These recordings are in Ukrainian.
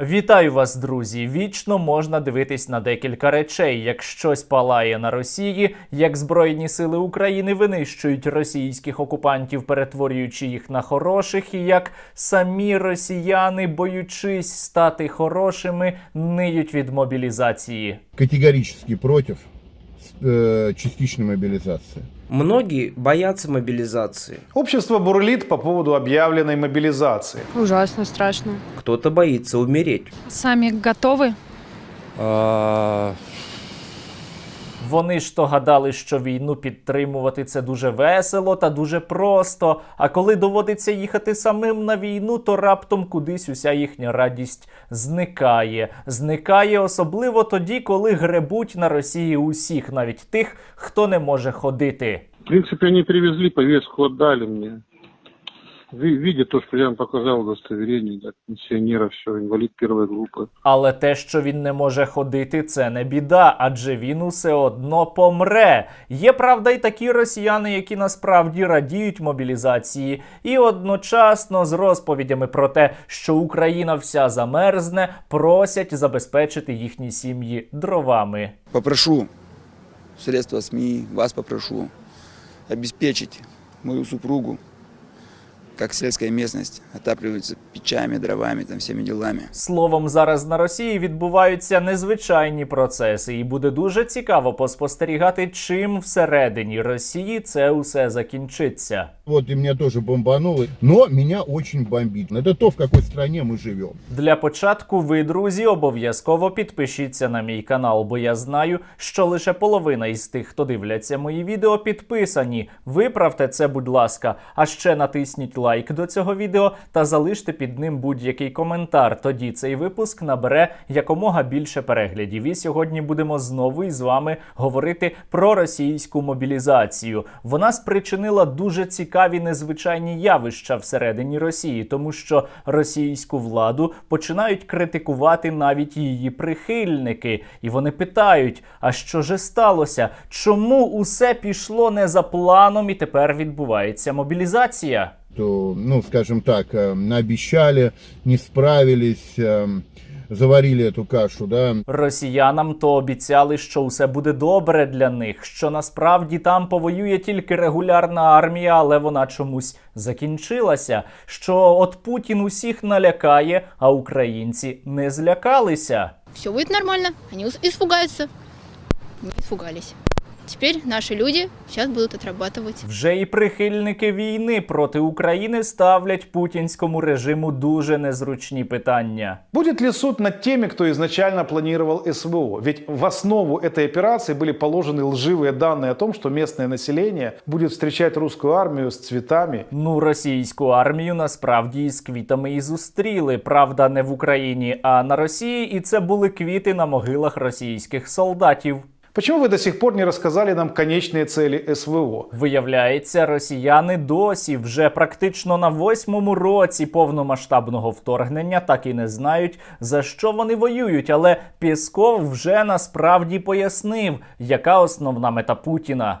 Вітаю вас, друзі! Вічно можна дивитись на декілька речей. Як щось палає на Росії, як Збройні сили України винищують російських окупантів, перетворюючи їх на хороших, і як самі росіяни, боючись стати хорошими, ниють від мобілізації. Категорично против э, частичной мобилизации. Многие боятся мобилизации. Общество бурлит по поводу объявленной мобилизации. Ужасно, страшно. Кто-то боится умереть. Сами готовы? А, Вони ж то гадали, що війну підтримувати це дуже весело та дуже просто. А коли доводиться їхати самим на війну, то раптом кудись уся їхня радість зникає. Зникає особливо тоді, коли гребуть на Росії усіх, навіть тих, хто не може ходити. В принципе, они привезли, повестку отдали мне. Ви- Видя то, что я вам показал удостоверение, да, пенсионера, все, инвалид первой группы. Але те, що він не може ходити, це не біда, адже він усе одно помре. Є правда й такі росіяни, які насправді радіють мобілізації, і одночасно з розповідями про те, що Україна вся замерзне, просять забезпечити їхні сім'ї дровами. попрошу средства СМИ, вас попрошу обеспечить мою супругу, как сельская местность, отапливается печами, дровами, там всеми делами. Словом, зараз на Росії відбуваються незвичайні процеси, і буде дуже цікаво поспостерігати, чим всередині Росії це усе закінчиться. Вот и меня тоже бомбануло, но меня очень бомбит. Это то, в какой стране мы живем. Для початку ви, друзі, обов'язково підпишіться на мій канал, бо я знаю, що лише половина із тих, хто дивляться мої відео, підписані. Виправте це, будь ласка, а ще натисніть лайк до цього відео та залиште під ним будь-який коментар. Тоді цей випуск набере якомога більше переглядів. І сьогодні будемо знову із вами говорити про російську мобілізацію. Вона спричинила дуже цікаві незвичайні явища всередині Росії, тому що російську владу починають критикувати навіть її прихильники, і вони питають: а що же сталося? Чому усе пішло не за планом, і тепер відбувається мобілізація? То, ну, скажем так, э, наобещали, не справились, э, заварили эту кашу, да. Росіянам то обіцяли, що усе буде добре для них, що насправді там повоює тільки регулярна армія, але вона чомусь закінчилася. Що от Путін усіх налякає, а українці не злякалися. все будет нормально, они ус- испугаются. Не испугались. Теперь наши люди сейчас будут отрабатывать. Вже і прихильники війни проти України ставлять путінському режиму дуже незручні питання. Будет ли суд над теми, кто изначально планировал СВО? Ведь в основу этой операции были положены лживые данные о том, что местное население будет встречать русскую армию с цветами. Ну, російську армію насправді із квітами і зустріли. Правда, не в Україні, а на Росії, і це були квіти на могилах російських солдатів. Почему вы до сих пор не рассказали нам конечные цели СВО? Виявляється, росіяни досі вже практично на восьмому році повномасштабного вторгнення так і не знають за що вони воюють. Але Пісков вже насправді пояснив, яка основна мета Путіна.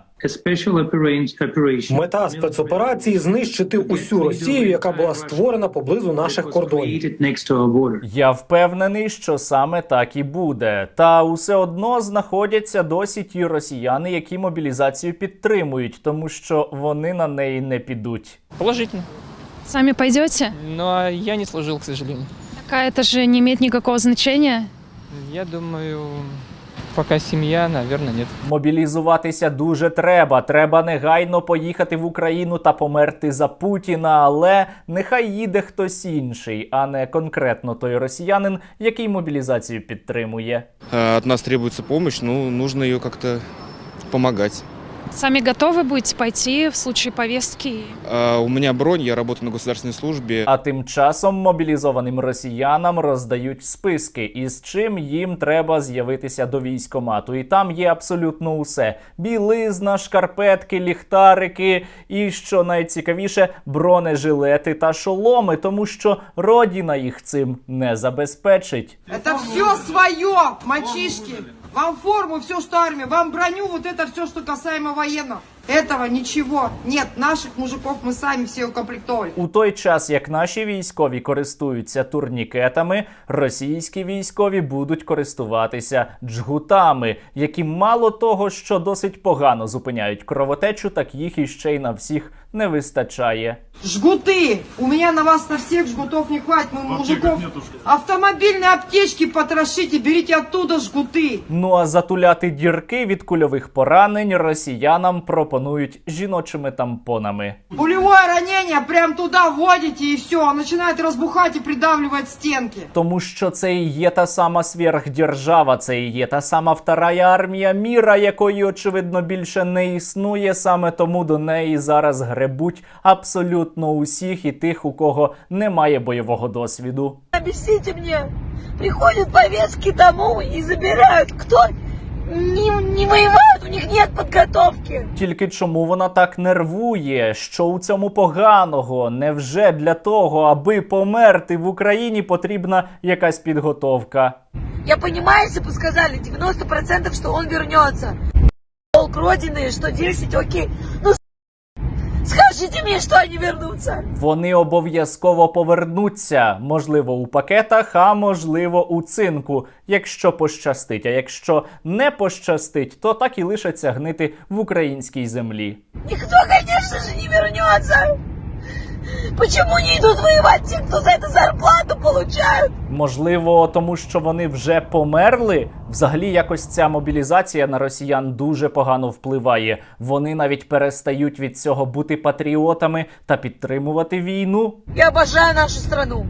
Мета спецоперації знищити усю Росію, яка була створена поблизу наших кордонів. Я впевнений, що саме так і буде. Та усе одно знаходяться досі ті росіяни, які мобілізацію підтримують, тому що вони на неї не підуть. Положительно. Сами пойдете? Но я не служил, к сожалению. Такая это же не имеет никакого значения. Я думаю, пока сім'я, наверное, ні. Мобілізуватися дуже треба. Треба негайно поїхати в Україну та померти за Путіна. Але нехай їде хтось інший, а не конкретно той росіянин, який мобілізацію підтримує. Від нас требується допомога, ну, нужно її как-то помогать. Сами готовы будете пойти в случае повестки? А, У меня бронь, я работаю на государственной службе. А тим часом мобілізованим росіянам роздають списки, із чим їм треба з'явитися до військомату. І там є абсолютно усе: білизна, шкарпетки, ліхтарики, і що найцікавіше, бронежилети та шоломи, тому що родіна їх цим не забезпечить. Это все свое, мальчишки. Вам форму, все, что армия. Вам броню, вот это все, что касаемо военного. Этого ничего нет. Наших мужиков мы сами все укомплектовали. У той час, як наші військові користуються турнікетами, російські військові будуть користуватися джгутами, які мало того, що досить погано зупиняють кровотечу, так їх іще й на всіх не вистачає. Жгуты! У меня на вас на всех жгутов не хватит, мы мужиков. Автомобильные аптечки потрошите, берите оттуда жгуты. Ну а затуляти дірки від кульових поранень росіянам пропонують жіночими тампонами. Пулевое ранение прям туда вводите и все, он начинает разбухать и придавливать стенки. Тому що це і є та сама сверхдержава, це і є та сама вторая армія міра, якої очевидно більше не існує. Саме тому до неї зараз гребуть абсолютно усіх і тих, у кого немає бойового досвіду. Объясните мне, приходят повестки домой и забирают, кто не, не воевают, у них нет подготовки. Тільки чому вона так нервує? Що у цьому поганого? Невже для того, аби померти в Україні, потрібна якась підготовка? Я понимаю, если бы сказали 90%, что он вернется. Долг Родины, что 10, окей. Скажите мне, что они вернутся. Вони обов'язково повернуться, можливо, у пакетах, а можливо, у цинку, якщо пощастить. А якщо не пощастить, то так і лишаться гнити в українській землі. Ніхто, звісно ж, не вернется. Почему не идут воевать те, кто за это зарплату получают? Можливо, тому що вони вже померли. Взагалі, якось ця мобілізація на росіян дуже погано впливає. Вони навіть перестають від цього бути патріотами та підтримувати війну. Я бажаю нашу страну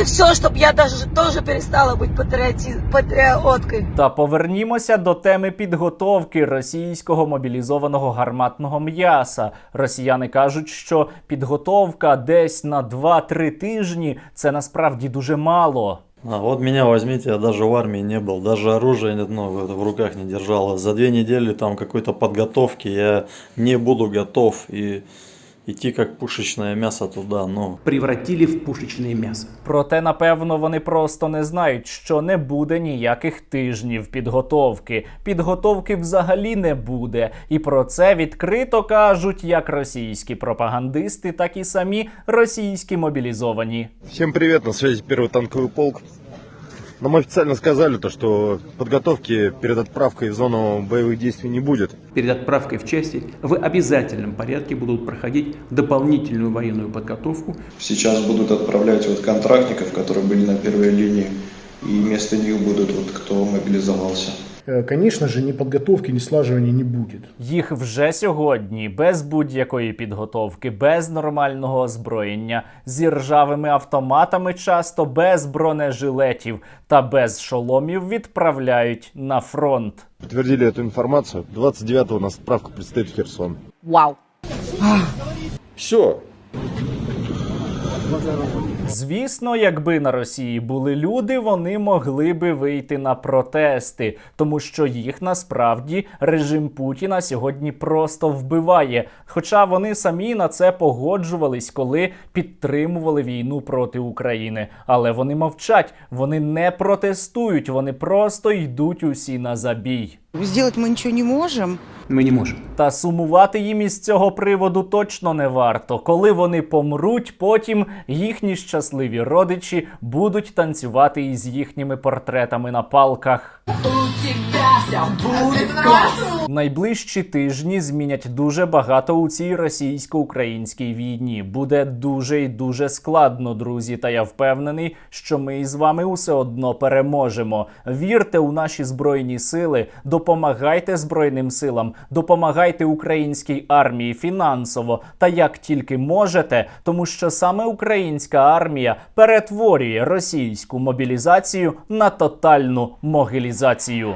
Ну вы все, чтобы я даже тоже перестала быть патриоти- патриоткой. Та повернімося до теми підготовки російського мобілізованого гарматного м'яса. Росіяни кажуть, що підготовка десь на 2-3 тижні це насправді дуже мало. А вот меня возьмите, я даже в армии не был, даже оружие ну, в в руках не держал. За две недели там какой-то подготовки я не буду готов и идти как пушечное мясо туда, ну. Превратили в пушечное мясо. Проте, напевно, вони просто не знають, що не буде ніяких тижнів підготовки. Підготовки взагалі не буде. І про це відкрито кажуть як російські пропагандисти, так і самі російські мобілізовані. Всем привет, на связи первый танковый полк. Нам официально сказали, то, что подготовки перед отправкой в зону боевых действий не будет. Перед отправкой в части в обязательном порядке будут проходить дополнительную военную подготовку. Сейчас будут отправлять вот контрактников, которые были на первой линии, и вместо них будут вот кто мобилизовался. Конечно же, ни подготовки, ни слаживания не будет. Їх вже сьогодні без будь-якої підготовки, без нормального озброєння, зі ржавими автоматами, часто без бронежилетів та без шоломів відправляють на фронт. Подтвердили эту информацию. 29-го у нас отправка предстоит в Херсон. Вау. Все. Звісно, якби на Росії були люди, вони могли би вийти на протести, тому що їх насправді режим Путіна сьогодні просто вбиває. Хоча вони самі на це погоджувались, коли підтримували війну проти України. Але вони мовчать, вони не протестують, вони просто йдуть усі на забій. Сделать мы ничего не можем. Мы не можем. Та сумувати їм із цього приводу точно не варто. Коли вони помруть, потім їхні щасливі родичі будуть танцювати із їхніми портретами на палках. Найближчі тижні змінять дуже багато у цій російсько-українській війні. Буде дуже і дуже складно, друзі. Та я впевнений, що ми із вами усе одно переможемо. Вірте у наші збройні сили, допомагайте збройним силам, допомагайте українській армії фінансово та як тільки можете, тому що саме українська армія перетворює російську мобілізацію на тотальну могилізацію.